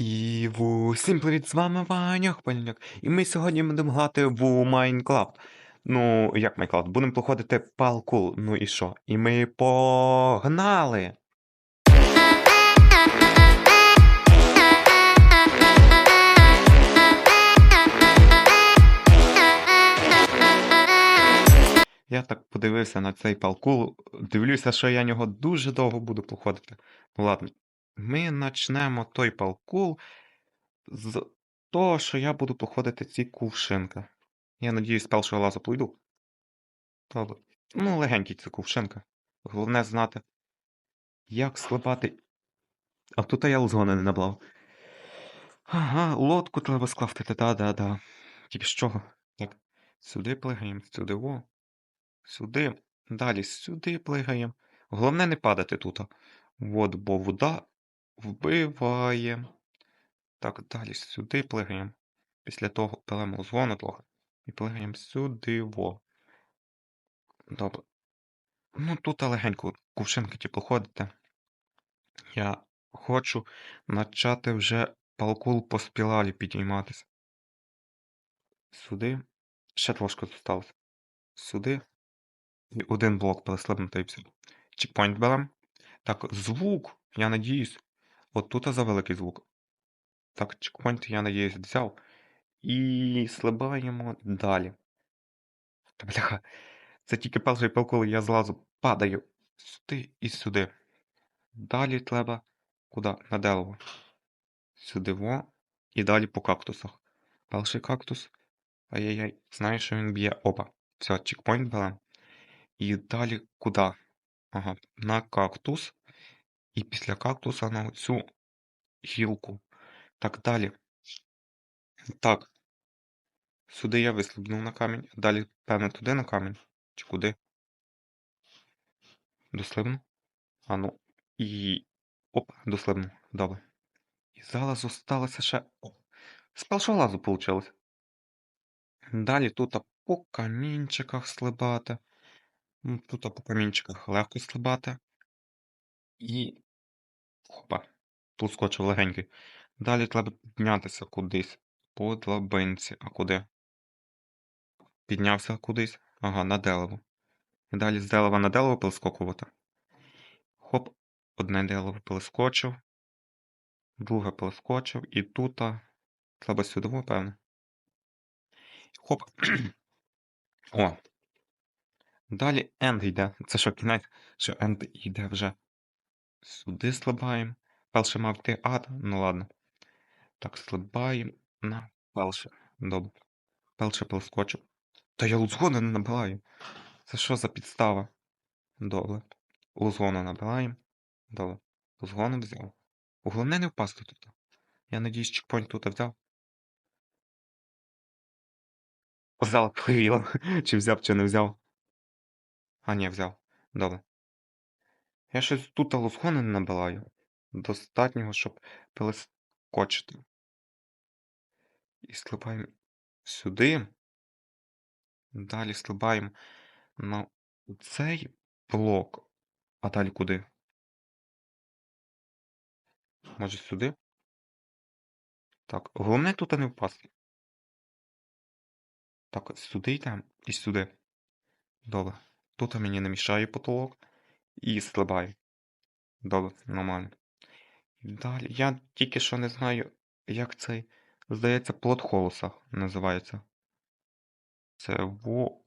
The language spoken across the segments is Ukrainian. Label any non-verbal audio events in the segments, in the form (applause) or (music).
І всім привіт, з вами Ваня Хмельник. І ми сьогодні будемо грати в Майнкрафт. Ну, як Майнкрафт, будемо проходити палку. Ну і що? І ми погнали! Я так подивився на цей палкул, дивлюся, що я нього дуже довго буду проходити. Ну ладно, ми почнемо той палкул з того, що я буду проходити ці кувшинки. Я надіюсь, з першого разу пройду. Ну, легенький це кувшинка. Головне знати, як склепати. А тут я лзгони не набрав. Ага, лодку треба скласти, да-да-да. Тільки з чого? Так, сюди плигаємо, сюди во. Сюди. Далі сюди плигаємо. Головне не падати тут. От, бо вода вбиває. Так, далі сюди плигаємо. Після того беремо згону трохи. І плигаємо сюди во. Добре. Ну, тут легенько кувшинки ті походите. Я хочу почати вже палкул по спіралі підійматися. Сюди. Ще трошки зосталося. Сюди. І один блок переслабнути і все. Чекпоінт беремо. Так, звук, я надіюсь. От тут за великий звук. Так, чекпоінт, я надіюсь, взяв. І слабаємо далі. Та бляха. Це тільки перший палкул, я зразу падаю сюди і сюди. Далі треба куди? На дерево. Сюди во. І далі по кактусах. Перший кактус. Ай-яй-яй. Знаєш, що він б'є. Опа. Все, чекпоінт беремо. І далі куди? Ага, на кактус. І після кактуса на цю гілку. Так, далі. Так. Сюди я висліднув на камінь. Далі, певне, туди на камінь. Чи куди? Дослибну? А ну. І. Оп, дослибну. Добре. І зараз зосталося ще. О, з першого лазу вийшло. Далі тут по камінчиках слибати. Тут по камінчиках легко слабати. І. Хопа. Тут скочив легенький. Далі треба піднятися кудись. По драбинці. А куди? Піднявся кудись. Ага, на дерево. І далі з дерева на дерево перескокувати. Хоп, одне дерево перескочив. Друге перескочив. І тут. Треба сюди, певно. Хоп. О, Далі енд йде. Це що, кінець, що енд йде вже сюди слабаємо. Перше мав йти ад, ну ладно. Так, слабаємо на перше. Добре. Перше проскочив. Та я лузгону не набираю. Це що за підстава? Добре. Лузгону набираємо. Добре. Лузгону взяв. Головне не впасти тут. Я надіюсь, чекпоінт тут взяв. Взяв, (laughs) перевірив. Чи взяв, чи не взяв. А, ні, взяв. Добре. Я щось тут лусгони не набираю. Достатнього, щоб перескочити. І стрибаємо сюди. Далі стрибаємо на цей блок. А далі куди? Може сюди? Так, головне тут не впасти. Так, сюди йдемо і сюди. Добре. Тут мені не мішає потолок. І стрибаю. Добре, нормально. Далі. Я тільки що не знаю, як цей. Здається, плод холоса називається. Це во...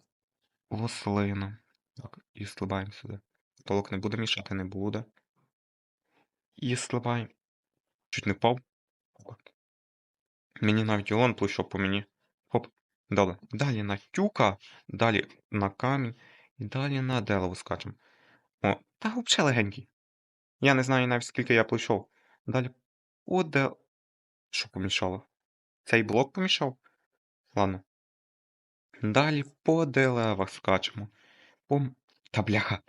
рослина. Так, і стрибаємо сюди. Потолок не буде мішати, не буде. І стрибаємо. Чуть не впав. Мені навіть Ілон пройшов по мені. Хоп. Добре. Далі на тюка, далі на камінь. І далі на дерево скачемо. О, та взагалі легенький. Я не знаю навіть скільки я пройшов. Далі по де... Що помішало? Цей блок помішав? Ладно. Далі по деревах скачемо. По... Та бляха.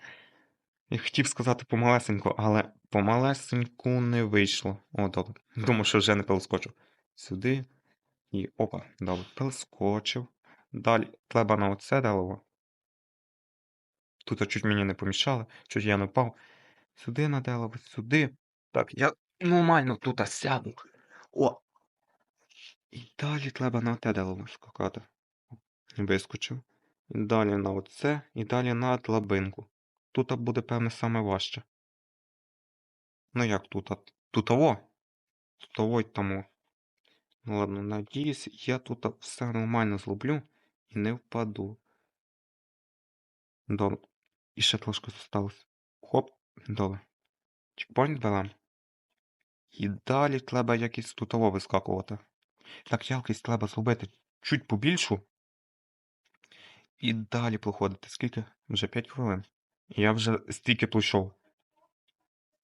Я хотів сказати помалесеньку, але помалесеньку не вийшло. О, добре. Думаю, що вже не перескочив. Сюди. І опа, добре, перескочив. Далі треба на оце дерево. Тут чуть мені не помішали, чуть я не впав. Сюди на сюди. Так, я нормально тут сяду. О! І далі треба на те дерево скакати. Вискочив. І далі на оце, і далі на драбинку. Тут буде, певне, саме важче. Ну як тут? Тут ово? Тут ово й тому. Ну ладно, надіюсь, я тут все нормально зроблю і не впаду. Добре. І ще трошки залишилось. Хоп, добре. Чекпоінт берем. І далі треба якось тут ово вискакувати. Так, якість треба зробити чуть побільшу. І далі проходити. Скільки? Вже 5 хвилин. Я вже стільки пройшов.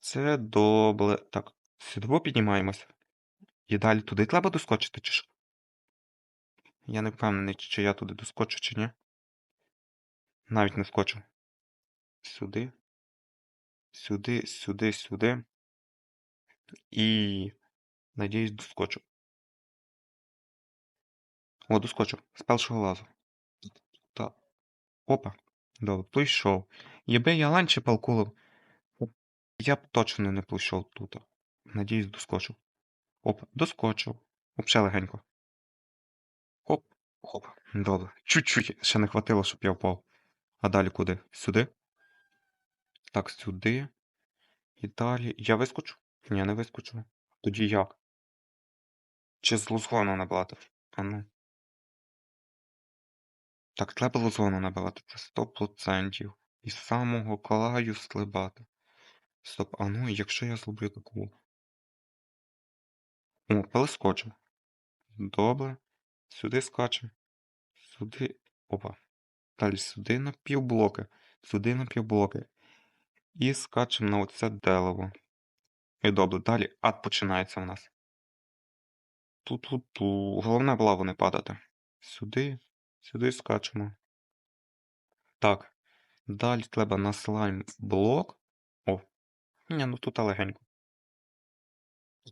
Це добре. Так, сюди піднімаємося. І далі туди треба доскочити, чи що? Я не впевнений, чи я туди доскочу, чи ні. Навіть не скочу. Сюди. Сюди, сюди, сюди. І. Надіюсь, доскочу. О, доскочу. З першого лазу. Так. Опа. Добре, прийшов. Якби я ланче палкулив, я б точно не пройшов тут. Надіюсь, доскочив. Опа, доскочив. Вообще легенько. Хоп, хоп. Добре. Чуть-чуть ще не хватило, щоб я впав. А далі куди? Сюди? Так, сюди. І далі. Я вискочу? Ні, не вискочу. Тоді як? Чи з лузгону набрати? А ну. Так, треба лузгону набирати. Це 100%. І самого краю стрибати. Стоп, а ну, якщо я зроблю таку. О, перескочив. Добре. Сюди скачемо. Сюди. Опа. Далі сюди на півблоки. Сюди на півблоки. І скачемо на оце дерево. І добре, далі ад починається у нас. Ту-ту-ту. Головне в лаву не падати. Сюди, сюди скачемо. Так. Далі треба на слайм блок. О. Ні, ну тут легенько.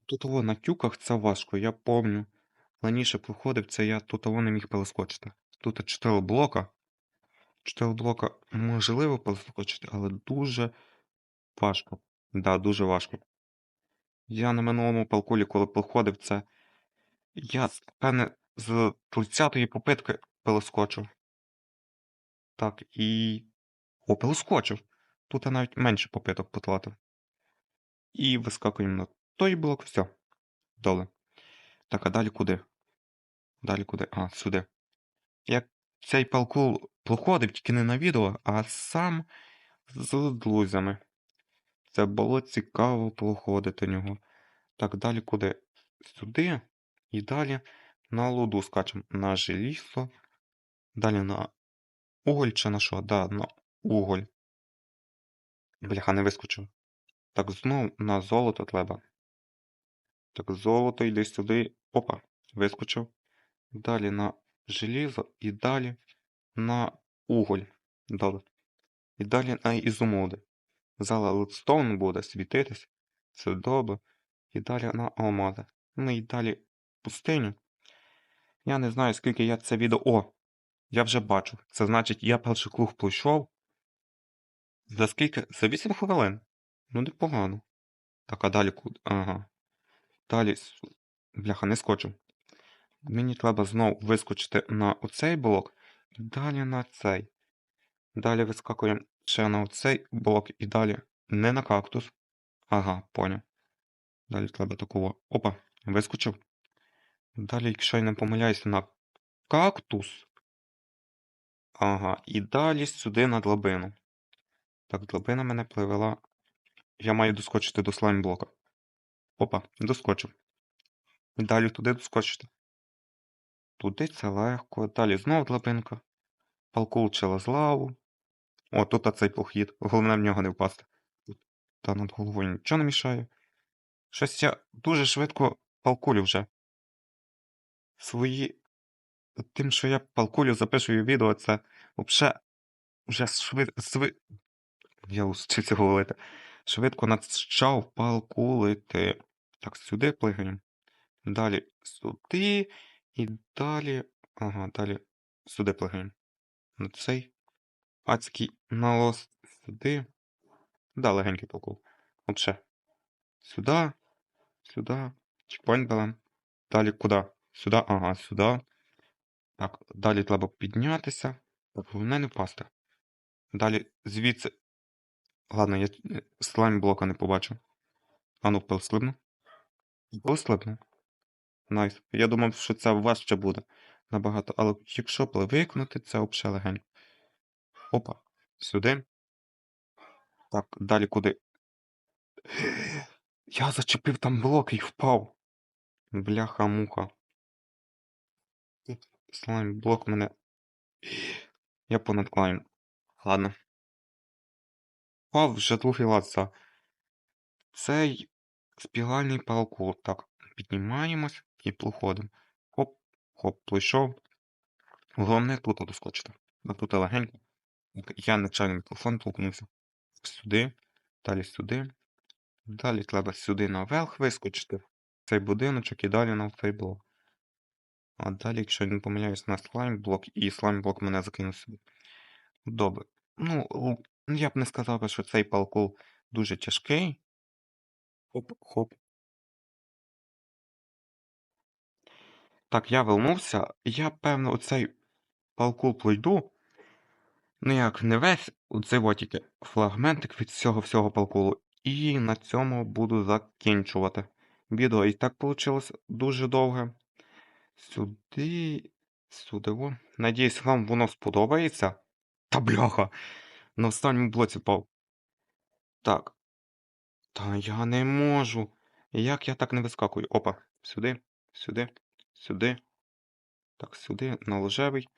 Тут того на тюках це важко, я помню. Раніше проходив це я тут не міг перескочити. Тут 4 блока. 4 блока можливо перескочити, але дуже важко. Да, дуже важко. Я на минулому палкулі, коли проходив це. Я, певне, з 30-ї попитки перескочив. Так, і. О, перескочив. Тут я навіть менше попиток потратив. І вискакуємо на той блок, все. Доле. Так, а далі куди? Далі куди? А, сюди. Як цей палкул проходив тільки не на відео, а сам з друзями. Це було цікаво проходити нього. Так, далі куди? Сюди. І далі на луду скачемо на желізо. Далі на уголь чи на що? Да, на уголь. Бляха, не вискочив. Так, знову на золото треба. Так, золото йде сюди. Опа, вискочив. Далі на желізо і далі на уголь. Добре. І далі на ізумруди. Зала ледстоун буде світитись. Це добре. І далі на алмази. Ну і далі пустиню. Я не знаю, скільки я це відео. О! Я вже бачу. Це значить, я перший круг пройшов. За скільки? За 8 хвилин. Ну, непогано. Так, а далі куди? Ага. Далі. Бляха, не скочив. Мені треба знову вискочити на оцей блок. Далі на цей. Далі вискакуємо ще на оцей блок і далі не на кактус. Ага, поняв. Далі треба такого. Опа, вискочив. Далі, якщо я не помиляюся, на кактус. Ага, і далі сюди на длабину. Так, длабина мене привела. Я маю доскочити до слаймблока. Опа, доскочив. Далі туди доскочити. Туди це легко. Далі знову длабинка. Палкул через лаву. О, тут цей похід. Головне в нього не впасти. Та над головою нічого не мішає. Щось я дуже швидко палкулю вже. Свої. Тим, що я палкулю записую відео, це взагалі вже швид... Сви... Я устився говорити. Швидко начав палкулити. Так, сюди плигаємо. Далі сюди. І далі. Ага, далі сюди плигаємо. На цей адський налос сюди. Да, легенький палкул. От ще. Сюди. Сюди. Чекпоінт берем. Далі куди? Сюди? Ага, сюди. Так, далі треба піднятися. Головне не впасти. Далі звідси. Ладно, я е, слайм блока не побачив. Ану, пилслибну. Пилслибну. Найс. Я думав, що це важче буде набагато, але якщо привикнути, це взагалі легенько. Опа. Сюди. Так, далі куди? Я зачепив там блок і впав. Бляха-муха. Слайм блок мене. Я понад клаєм. Ладно. Впав вже другий за цей спіральний паркур. Так, піднімаємось і проходимо. Хоп, хоп, пройшов. Головне тут доскочити. Тут легенько. Я нечайно мікрофон толкнувся. Сюди, далі сюди. Далі треба сюди наверх вискочити. Цей будиночок і далі на цей блок. А далі, якщо я не помиляюсь, на слайм блок, і слайм блок мене закинув сюди. Добре. Ну, я б не сказав, що цей паркур дуже тяжкий. Хоп, хоп. Так, я вернувся. Я, певно, оцей паркур пройду. Ну як, не весь оцей от тільки фрагментик від всього всього паркуру. І на цьому буду закінчувати. Відео і так вийшло дуже довге. Сюди. Сюди. О. Надіюсь, вам воно сподобається. Та бляха. На останньому блоці впав. Так. Та я не можу. Як я так не вискакую? Опа. Сюди, сюди, сюди. Так, сюди, на лежевий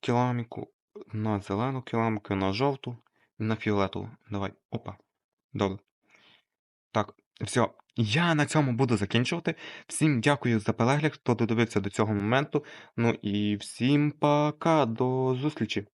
кіламіку, на зелену кіламіку, на жовту і на фіолетову. Давай. Опа. Добре. Так, все. Я на цьому буду закінчувати. Всім дякую за перегляд, хто додивився до цього моменту. Ну і всім пока, до зустрічі!